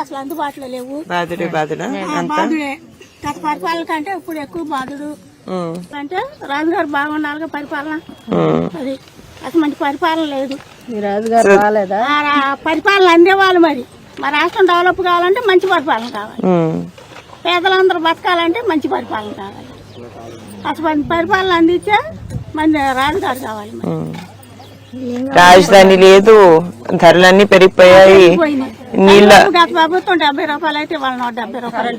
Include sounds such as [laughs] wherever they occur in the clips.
అసలు అందుబాటులో లేవు. బాధుడే బాధుడా? గత పరిపాలన కంటే ఇప్పుడు ఎక్కువ బాధుడు. అంటే రాజుగారు బాగుండాలిగా పరిపాలన. అది అసలు మంచి పరిపాలన లేదు. మీ రాజుగారు రాలేదా? పరిపాలన అందేవాళ్ళు మరి. మా రాష్ట్రం డెవలప్ కావాలంటే మంచి పరిపాలన కావాలి. పేదలందరూ బతకాలంటే మంచి పరిపాలన కావాలి. అసలు పరిపాలన అందించే మంచి రాజుగారు కావాలి. రాజధాని లేదు ధరలన్నీ పెరిగిపోయాయి. నీళ్ళ గత ప్రభుత్వం డెబ్బై రూపాయలు అయితే వాళ్ళ నూట డెబ్బై రూపాయలు.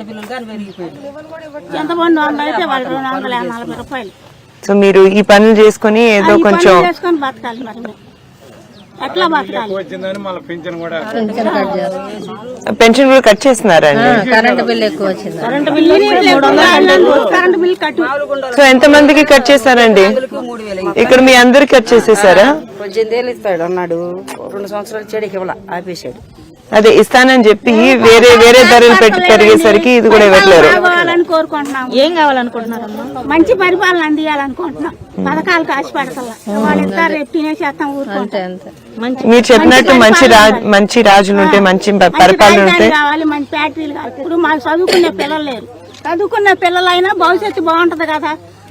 ఎంతమంది వందలు అయితే వాళ్ళు రెండు వందల నలభై రూపాయలు. సో మీరు ఈ పనులు చేసుకుని ఏదో కొంచెం పనులు బతకాలి పెన్షన్ కూడా కట్ చేస్తున్నారండి. కరెంటు బిల్ ఎక్కువ వచ్చింది. కరెంటు బిల్లు మూడు వందలు కరెంటు బిల్లు కట్టు సో ఎంత మందికి కట్ చేశారండి? ఇక్కడ మీ అందరికి కట్ చేసేసారా? పద్దెనిమిది ఏళ్ళు ఇస్తాడు అన్నాడు. రెండు సంవత్సరాలు చెడికి ఇవ్వాల ఆపేశాడు. అదే ఇస్తానని చెప్పి వేరే వేరే ధరలు పెట్టి పెరిగేసరికి ఇది కూడా ఇవ్వట్లేరు కావాలని కోరుకుంటున్నాం. ఏం కావాలనుకుంటున్నారమ్మా? మంచి పరిపాలన అందియాలనుకుంటున్నాం. పథకాలు కాసి పెడతల్లా వాళ్ళు ఇస్తారు రేపు తినేసేస్తాం ఊరుకుంటాం అంతే మంచి మీరు చెప్పినట్టు మంచి రాజు మంచి రాజులు ఉంటే మంచి పరిపాలన ఉంటే. కావాలి మంచి ఫ్యాక్టరీలు కావాలి. ఇప్పుడు మాకు చదువుకునే పిల్లలు లేరు. చదువుకున్న పిల్లలైనా భవిష్యత్తు బాగుంటది కదా.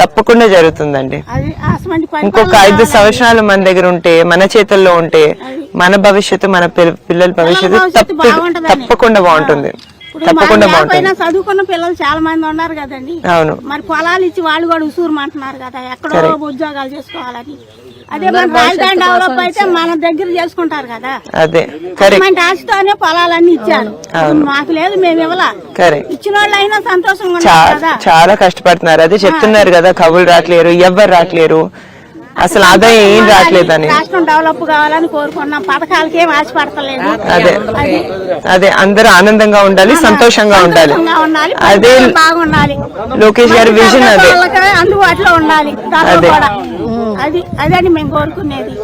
తప్పకుండా జరుగుతుందండి. ఇంకొక ఐదు సంవత్సరాలు మన దగ్గర ఉంటే మన చేతుల్లో ఉంటే మన భవిష్యత్తు మన పిల్ల- పిల్లల భవిష్యత్తు. తప్పకుండా బాగుంటుంది. తప్పకుండా బాగుంటుంది. చదువుకున్న పిల్లలు చాలా మంది ఉన్నారు కదండి. అవును. మరి పొలాలు ఇచ్చి వాళ్ళు కూడా ఉసూరమంటున్నారు కదా ఎక్కడో ఉద్యోగాలు చేసుకోవాలని. అదే మన రాజధాని డెవలప్ అయితే మన దగ్గర చేసుకుంటారు కదా. అదే. కరెక్ట్. మన ఆశతోనే పొలాలన్నీ ఇచ్చారు. మాకు లేదు మేము ఇవ్వలా. కరెక్ట్. ఇచ్చిన వాళ్ళు అయినా సంతోషంగా చాలా కష్టపడుతున్నారు. అదే చెప్తున్నారు కదా కవులు రావట్లేరు ఎవ్వరు రావట్లేరు అసలు ఆదాయం ఏం రావట్లేదని రాష్ట్రం డెవలప్ కావాలని కోరుకున్నాం. పథకాలకి ఏం ఆశపడతలేదు. అదే. అదే అందరూ ఆనందంగా ఉండాలి సంతోషంగా ఉండాలి. అదే బాగుండాలి. లోకేష్ గారి విజన్ అదే. అందుబాటులో ఉండాలి. అదే. అది అదని మేము కోరుకునేది.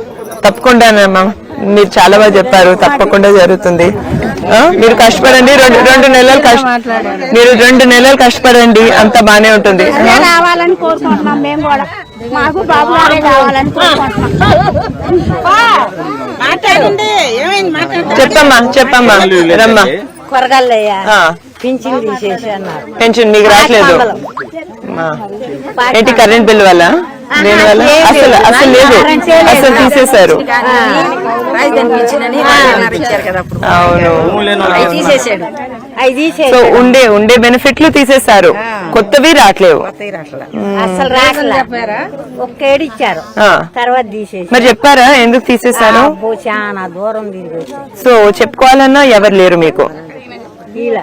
తప్పకుండానమ్మా మీరు చాలా బాగా చెప్పారు తప్పకుండా జరుగుతుంది? మీరు కష్టపడండి రెండు రెండు నెలలు కష్ట మీరు రెండు నెలలు కష్టపడండి అంత బానే ఉంటుంది. అదే రావాలని కోరుకుంటున్నాం మేము కూడా. మాకు బాబు గారే కావాలని కోరుకుంటున్నాం. మాట్లాడండి ఏమైంది? మాట్లాడండి. చెప్పమ్మా చెప్పమ్మా రమ్మా. కొరగాలయ్యా ఆ, పింఛన్ తీసేసి అన్నారు. పెన్షన్ మీకు రావట్లేదు. ఆ. ఏంటి కరెంట్ బిల్ వల్ల? దేని వల్ల? అసలు అసలు లేదు. అసలు తీసేశారు. అవును. అవి తీసేసాడు. అవి తీసేసి సో ఉండే ఉండే బెనిఫిట్లు తీసేశారు. కొత్తవి రావట్లేవు. అసలు రాకలా ఒక్కేడు ఇచ్చారు. ఆ. తర్వాత తీసేసి మరి చెప్పారా? ఎందుకు తీసేశారు? అబ్బో చాలా దూరం తిరిగి వచ్చి సో చెప్పుకోవాలన్నా ఎవరు లేరు మీకు? ఇలా.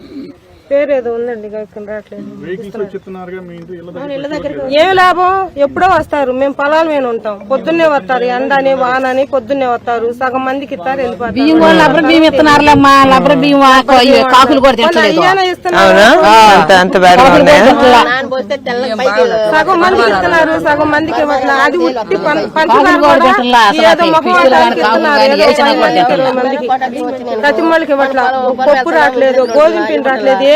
పేరు ఏదో ఉందండి ఇక ఇక్కడ రావట్లేదు. ఏ లాభం? ఎప్పుడో వస్తారు మేము పొలాల మీద ఉంటాం. పొద్దున్నే వస్తారు ఎండని వానని పొద్దున్నే వస్తారు. సగం మందికి ఇస్తారు సగం మందికి ఇస్తున్నారు సగం మందికి అది ఉట్టి పంచదార ప్రతి వాళ్ళకి ఇవ్వట్లేదు పప్పు రావట్లేదు గోధుమ పిండి రావట్లేదు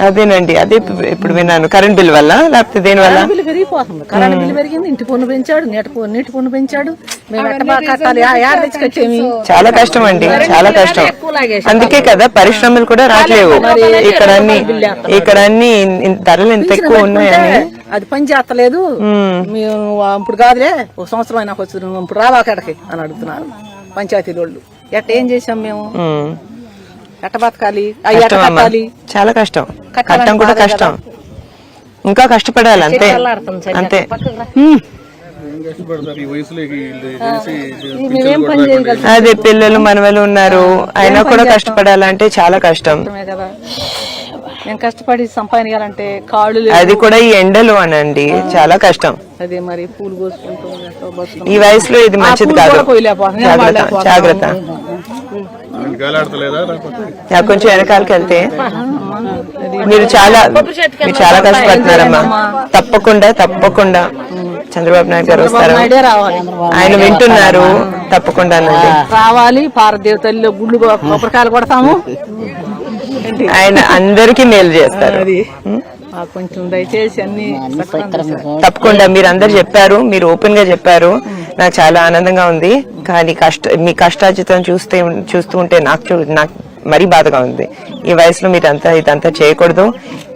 అదేనండి అదే ఇప్పు- ఇప్పుడు విన్నాను. కరెంట్ బిల్ వల్ల లేకపోతే దేని వల్ల? బిల్లు పెరిగిపోతుంది. కరెంట్ బిల్లు పెరిగింది ఇంటి పన్ను పెంచాడు నీటి పన్ను నీటి పన్ను పెంచాడు. చాలా కష్టం అండి చాలా కష్టం. అందుకే కదా పరిశ్రమలు కూడా రావట్లేవు. ఇక్కడ అన్ని ఇక్కడ అన్ని ధరలు ఎంత ఎక్కువ ఉన్నాయని. అది పని చేస్తలేదు. మేము. ఇప్పుడు కాదులే ఒక సంవత్సరం అయినా వచ్చి ఇప్పుడు రావా అక్కడికి అని అడుగుతున్నారు. పంచాయతీ వాళ్ళు ఎట్ట ఏం చేసాం మేము. ఎట్ట బతకాలి అవి ఎట్ట కష్టం అమ్మా. కట్టాలి. చాలా కష్టం. కట్టాలని కట్టం కూడా బాధే కష్టం. ఇంకా కష్టపడాలి అంతే. అంతే. మేమేం పని అదే పిల్లలు మనవలు ఉన్నారు. అయినా కూడా కష్టపడాలంటే చాలా కష్టం. కదా. మేము కష్టపడి సంపాదించాలంటే కాళ్ళు లేవు. అది కూడా ఈ ఎండలు అనండి. చాలా కష్టం. అదే మరి పూలు కోసుకుంటూ. ఈ వయసులో ఇది మంచిది పూలు కాదు. కూడా కొయ్యలేకపోతున్నాం, జాగ్రత్త. కొంచెం వెనకాలకి వెళ్తే మీరు చాలా మీరు చాలా కష్టపడుతున్నారమ్మా తప్పకుండా తప్పకుండా. చంద్రబాబు నాయుడు గారు వస్తారు. ఆయన వింటున్నారు. తప్పకుండా రావాలి పారదేవ తల్లిలో గుళ్ళు కొబ్బరికాయలు కొడతాము. ఆయన అందరికీ మేలు చేస్తారు. కొంచెం దయచేసి అన్ని. తప్పకుండా మీరు అందరు చెప్పారు మీరు ఓపెన్గా చెప్పారు నాకు చాలా ఆనందంగా ఉంది. కానీ కష్ట మీ కష్టార్జితం చూస్తే చూస్తూ ఉంటే నాకు చూ- నాకు మరీ బాధగా ఉంది. ఈ వయసులో మీరు అంతా ఇదంతా చేయకూడదు.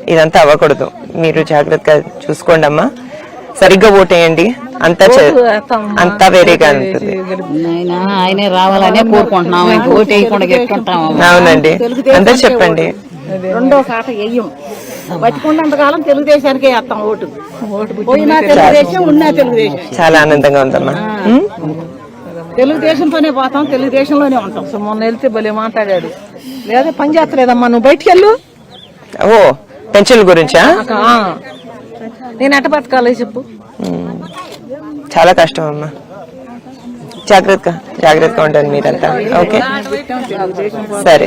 ఇదంతా అవ్వకూడదు. మీరు జాగ్రత్తగా చూసుకోండి అమ్మా సరిగ్గా ఓటేయండి. అంతా అంతా వేరేగా ఉంటుంది. ఆయన రావాలనే కోరుకుంటున్నాం. అవునండి. అందరు చెప్పండి. రెండో కాట బతికున్నంతకాలం తెలుగుదేశానికే వేస్తాం ఓటు. పోయినా తెలుగుదేశం ఉన్నా తెలుగుదేశం. చాలా ఆనందంగా ఉందమ్మా? తెలుగుదేశంతోనే పోతాం తెలుగుదేశంలోనే ఉంటాం. సో మొన్న వెళ్తే భలే మాట్లాడాడు. లేదా పని చేస్తలేదమ్మా నువ్వు బయటికి వెళ్ళు. ఓ పెన్షన్ల గురించా. నేను ఎట్ట బతకాలి చెప్పు. చాలా కష్టం అమ్మా. జాగ్రత్తగా జాగ్రత్తగా ఉండండి మీరంతా. ఓకే. సరే.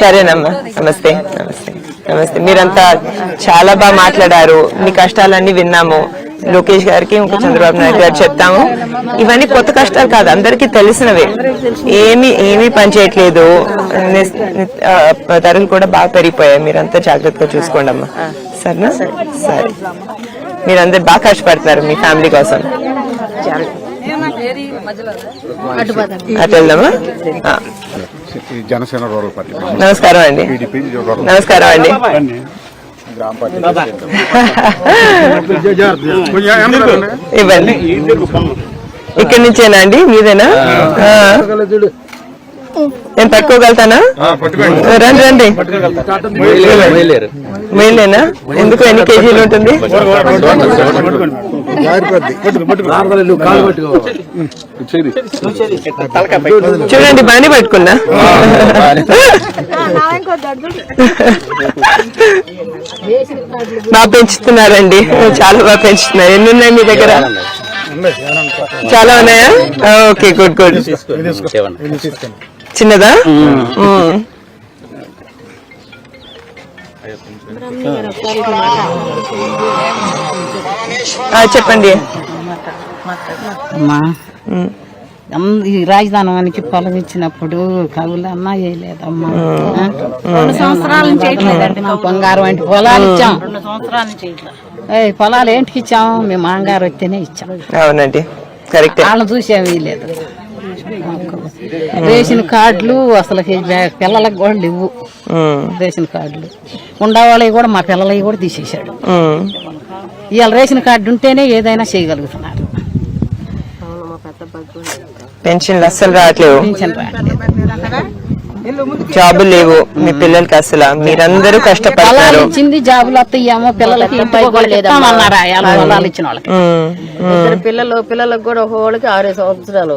సరేనమ్మా. నమస్తే నమస్తే నమస్తే. మీరంతా చాలా బాగా మాట్లాడారు. మీ కష్టాలన్నీ విన్నాము. లోకేష్ గారికి ఇంకా చంద్రబాబు నాయుడు గారు చెప్తాము. ఇవన్నీ కొత్త కష్టాలు కాదు అందరికీ తెలిసినవే. ఏమి ఏమీ పని చేయట్లేదు. ధరలు కూడా బాగా పెరిగిపోయాయి. మీరంతా జాగ్రత్తగా చూసుకోండి అమ్మా సరేనా? సరే. మీరందరు బాగా కష్టపడతారు మీ ఫ్యామిలీ కోసం. అటు వెళ్దామా? ఆ, ఈ జనసేన రూరల్ పార్టీ. నమస్కారం అండి. నమస్కారం అండి. గ్రామ పార్టీ ఇవ్వండి. ఇక్కడి నుంచేనా అండి? మీదేనా? ఆ. నేను పట్టుకోగలుగుతానా? రండి రండి. మేలేనా ఎందుకు ఎన్ని కేజీలు ఉంటుంది? చూడండి బాగానే పట్టుకున్నా. బాగా పెంచుతున్నారండి. చాలా బాగా పెంచుతున్నారు. ఎన్ని ఉన్నాయి మీ దగ్గర? చాలా ఉన్నాయా? Okay good good. చిన్నదా? చెప్పండి. అమ్మా. మ్మ్. అమ్- ఈ రాజధానానికి పొలం ఇచ్చినప్పుడు కవులు అన్నా వేయలేదమ్మా. రెండు సంవత్సరాల నుంచి బంగారం అంటే పొలాలు ఇచ్చాం. రెండు సంవత్సరాల నుంచి ఏయ్ పొలాలు ఏంటికి ఇచ్చాం? మేము మాంగారు వస్తేనే ఇచ్చాం. అవునండి. కరెక్టే. వాళ్ళని చూసాం రేషన్ కార్డులు అసలు పిల్లలకు కూడా లేవు. రేషన్ కార్డులు. ఉండేవాళ్ళవి కూడా మా పిల్లలవి కూడా తీసేశాడు. ఇవాళ రేషన్ కార్డు ఉంటేనే ఏదైనా చేయగలుగుతున్నారు. పెన్షన్లు అస్సలు రావట్లేవు. రావట్లేదు. జాబులు లేవు. మీ పిల్లలకి అసలు మీరందరూ కష్టపడతారు. ఇచ్చింది జాబులు వస్తాయేమో పిల్లలకి ఇచ్చిన వాళ్ళకి. పిల్లలు పిల్లలకు కూడా ఒకళ్ళకి ఆరు సంవత్సరాలు.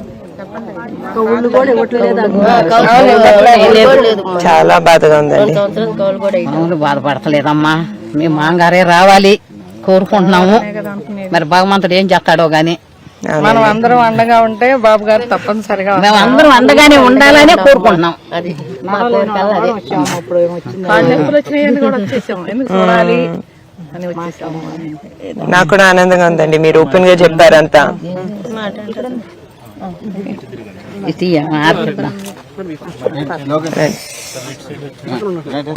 కౌలు కూడా లేదు మా. చాలా బాధగా ఉందండి. బాధపడతలేదమ్మా. మేము మాంగారే రావాలి కోరుకుంటున్నాము. మరి భగవంతుడు ఏం చేస్తాడో గాని. మనం అందరం అండగా ఉంటే బాబు గారు తప్పనిసరిగా మేము అందరం అండగానే ఉండాలనే కోరుకుంటున్నాం. అది మా నాకు కూడా ఆనందంగా ఉందండి. మీరు ఓపెన్గా చెప్పారంతా.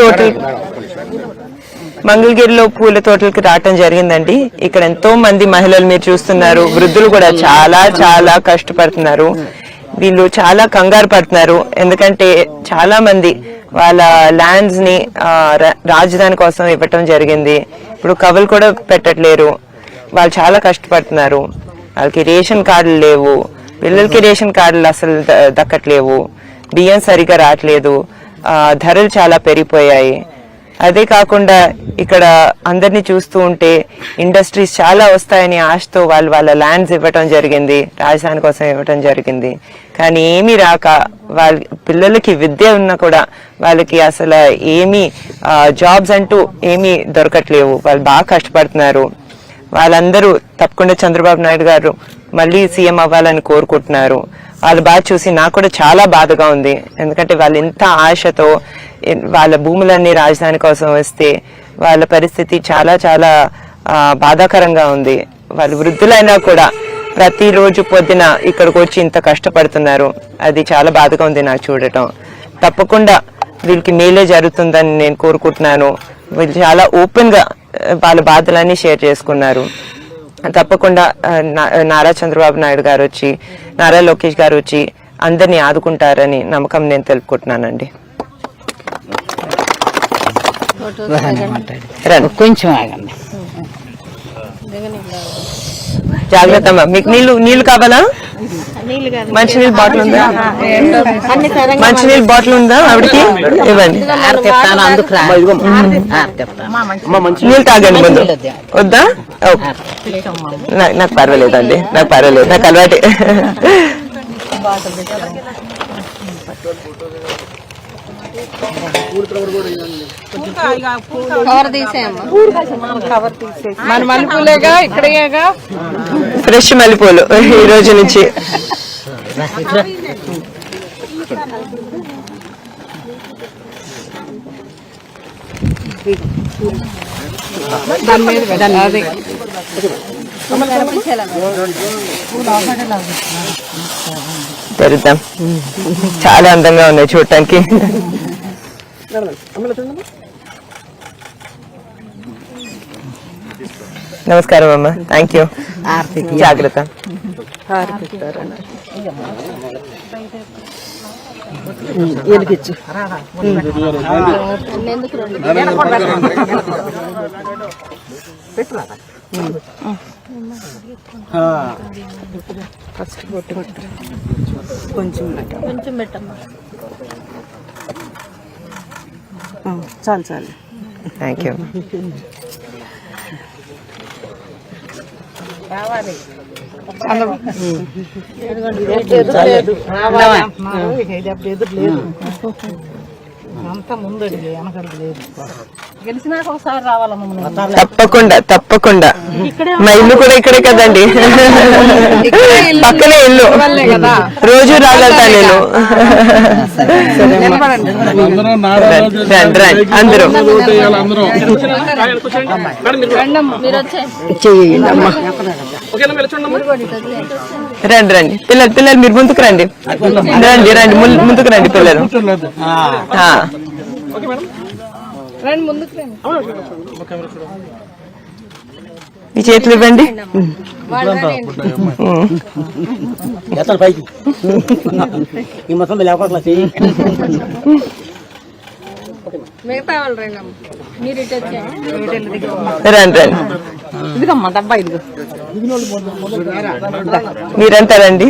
టోటల్ మంగళగిరిలో పూల తోటలకి రావటం జరిగిందండి. ఇక్కడ ఎంతో మంది మహిళలు మీరు చూస్తున్నారు. వృద్ధులు కూడా చాలా చాలా కష్టపడుతున్నారు. వీళ్ళు చాలా కంగారు పడుతున్నారు. ఎందుకంటే చాలా మంది వాళ్ళ ల్యాండ్స్ని రాజధాని కోసం ఇవ్వటం జరిగింది. ఇప్పుడు కవులు కూడా పెట్టట్లేరు. వాళ్ళు చాలా కష్టపడుతున్నారు. వాళ్ళకి రేషన్ కార్డులు లేవు. పిల్లలకి రేషన్ కార్డులు అసలు దక్కట్లేవు. బియ్యం సరిగా రావట్లేదు ధరలు చాలా పెరిగిపోయాయి. అదే కాకుండా ఇక్కడ అందరినీ చూస్తూ ఉంటే ఇండస్ట్రీస్ చాలా వస్తాయని ఆశతో వాళ్ళు వాళ్ళ ల్యాండ్స్ ఇవ్వటం జరిగింది రాజధాని కోసం ఇవ్వటం జరిగింది. కానీ ఏమీ రాక వాళ్ళ పిల్లలకి విద్య ఉన్నా కూడా వాళ్ళకి అసలు ఏమీ జాబ్స్ అంటూ ఏమీ దొరకట్లేవు. వాళ్ళు బాగా కష్టపడుతున్నారు. వాళ్ళందరూ తప్పకుండా చంద్రబాబు నాయుడు గారు మళ్ళీ సీఎం అవ్వాలని కోరుకుంటున్నారు. వాళ్ళు బాగా చూసి నాకు కూడా చాలా బాధగా ఉంది. ఎందుకంటే వాళ్ళు ఇంత ఆశతో వాళ్ళ భూములన్నీ రాజధాని కోసం వస్తే వాళ్ళ పరిస్థితి చాలా చాలా బాధాకరంగా ఉంది. వాళ్ళు వృద్ధులైనా కూడా ప్రతిరోజు పొద్దున ఇక్కడికి వచ్చి ఇంత కష్టపడుతున్నారు. అది చాలా బాధగా ఉంది నాకు చూడటం. తప్పకుండా వీళ్ళకి మేలే జరుగుతుందని నేను కోరుకుంటున్నాను. వీళ్ళు చాలా ఓపెన్గా వాళ్ళ బాధలన్నీ షేర్ చేసుకున్నారు. తప్పకుండా నారా చంద్రబాబు నాయుడు గారు వచ్చి నారా లోకేష్ గారు వచ్చి అందరినీ ఆదుకుంటారని నమ్మకం నేను తెలుపుకుంటున్నానండి. కొంచెం ఆగండి. జాగ్రత్త అమ్మా. మీకు నీళ్ళు నీళ్ళు కావాలా? మంచినీళ్ళ బాటిల్ ఉందా? మంచినీళ్ళ బాటిల్ ఉందా ఆవిడకి? ఇవ్వండి. నీళ్ళు తాగండి ముందు. వద్దా. ఓకే. నా- నాకు పర్వాలేదండి. నాకు పర్వాలేదు. నాకు అలవాటి. మన మనుపులేగా ఇక్కడేగా. ఫ్రెష్ మల్లెపూలు ఈ రోజు నుంచి. తెరుద్దాం చాలా అందంగా ఉన్నాయి చూడటానికి. నమస్కారం అమ్మ థ్యాంక్ యూ జాగ్రత్త చాలు చాలు థ్యాంక్ యూ అంతా ముందు వెనకడుగు లేదు. గెలిచినాక ఒకసారి రావాలమ్మ తప్పకుండా తప్పకుండా. మా ఇల్లు కూడా ఇక్కడే కదండి. పక్కనే ఇల్లు. రోజు రాగలుగుతా నేను. రండి రండి అందరూ రండి రండి. పిల్లలు పిల్లలు మీరు ముందుకు రండి. రండి రండి. ముందుకు రండి పిల్లలు. ఆ. ఈ చేతులు ఇవ్వండి. ఉమ్. [laughs] పైకి. ఈ మొత్తం లేకపోతే చెయ్యి. రండి రండి ఇదిగమ్మా డబ్బా ఇదిగో. మీరంతా రండి.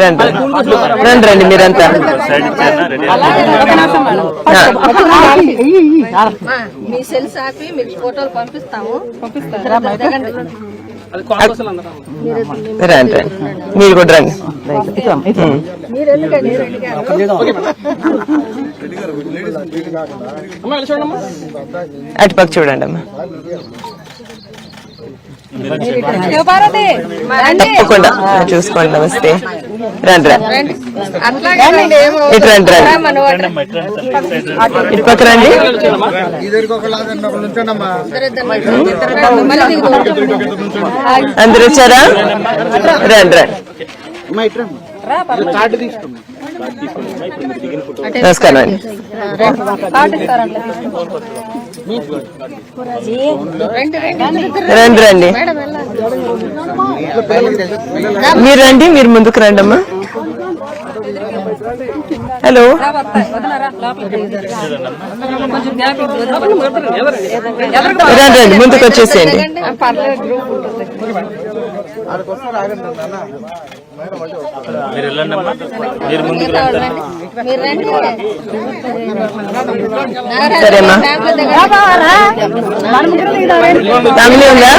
రండి. రండి రండి మీరంతా. మీ సెల్స్ ఆపి మీకు ఫోటోలు పంపిస్తాము. రండి రండి. మీరు కూడా రండి. అటుపక్క చూడండి అమ్మా తప్పకుండా. చూసుకోండి నమస్తే. రండి రండి. ఇటు రండి రండి. ఇటు పక్క రండి. అందరు వచ్చారా? రండి రండి. నమస్కారం అండి. రండి రండి. మీరు రండి మీరు ముందుకు రండి అమ్మా హలో. రండి రండి ముందుకు వచ్చేసేయండి. సరేమ్మా ఫ్యామిలీ ఉందా?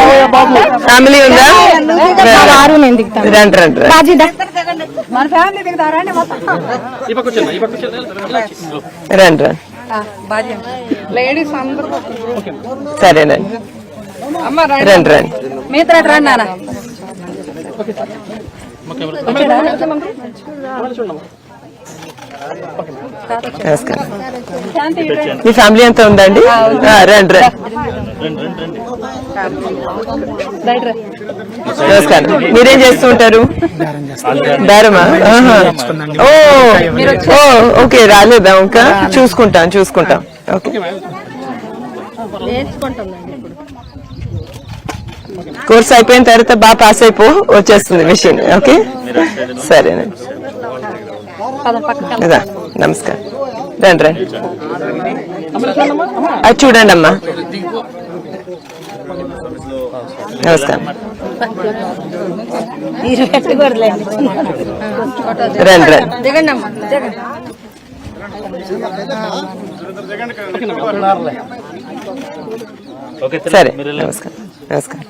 ఫ్యామిలీ ఉందా? రండి రండి రండి రండి. రండి లేడీస్ అందరూ సరేనండి అమ్మ రండి రండి. మిగతా రండి నాన్న. నమస్కారం మీ ఫ్యామిలీ అంతా ఉందండి? రండి రండి. నమస్కారం. మీరేం చేస్తూ ఉంటారు? దారమా. ఓ ఓ ఓకే రాలేదా? ఇంకా? చూసుకుంటాం చూసుకుంటాం ఓకే. కోర్స్ అయిపోయిన తర్వాత బాగా పాస్ అయిపో వచ్చేస్తుంది మిషన్ ఓకే? సరేనండి. నమస్కారం. రండి రండి. అది చూడండి అమ్మా నమస్కారం. రండి రండి. సరే. నమస్కారం. నమస్కారం.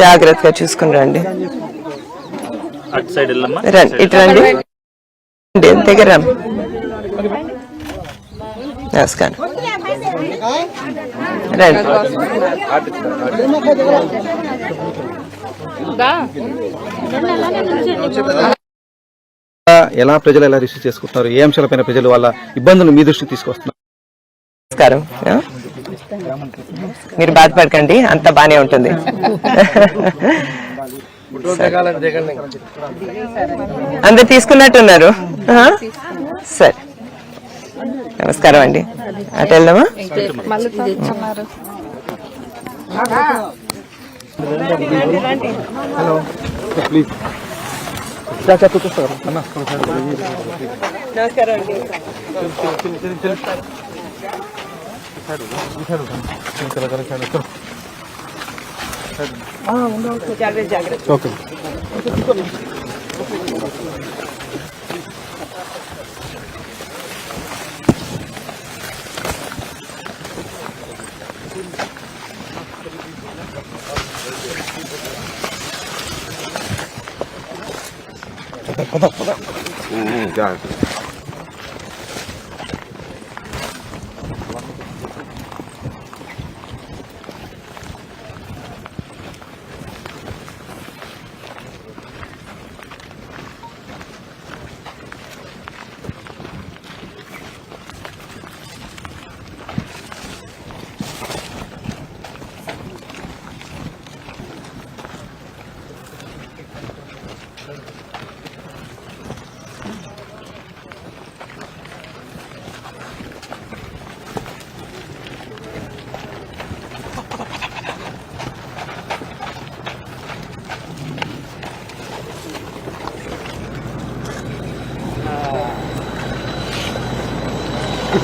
జాగ్రత్తగా చూసుకుని రండి. రండి ఇటు రండి. రండి, దగ్గర రండి. నమస్కారం. రండి. ఎలా ప్రజలు ఎలా రిసీవ్ చేసుకుంటున్నారు? ఏ అంశాలపైన ప్రజలు వాళ్ళ ఇబ్బందులు మీ దృష్టికి తీసుకొస్తున్నారు? నమస్కారం. మీరు బాధపడకండి అంత బానే ఉంటుంది. అందరు తీసుకున్నట్టున్నారు. సరే. నమస్కారం అండి. అటు వెళ్దామా? నమస్కారం అండి. ఓకే పద పద పద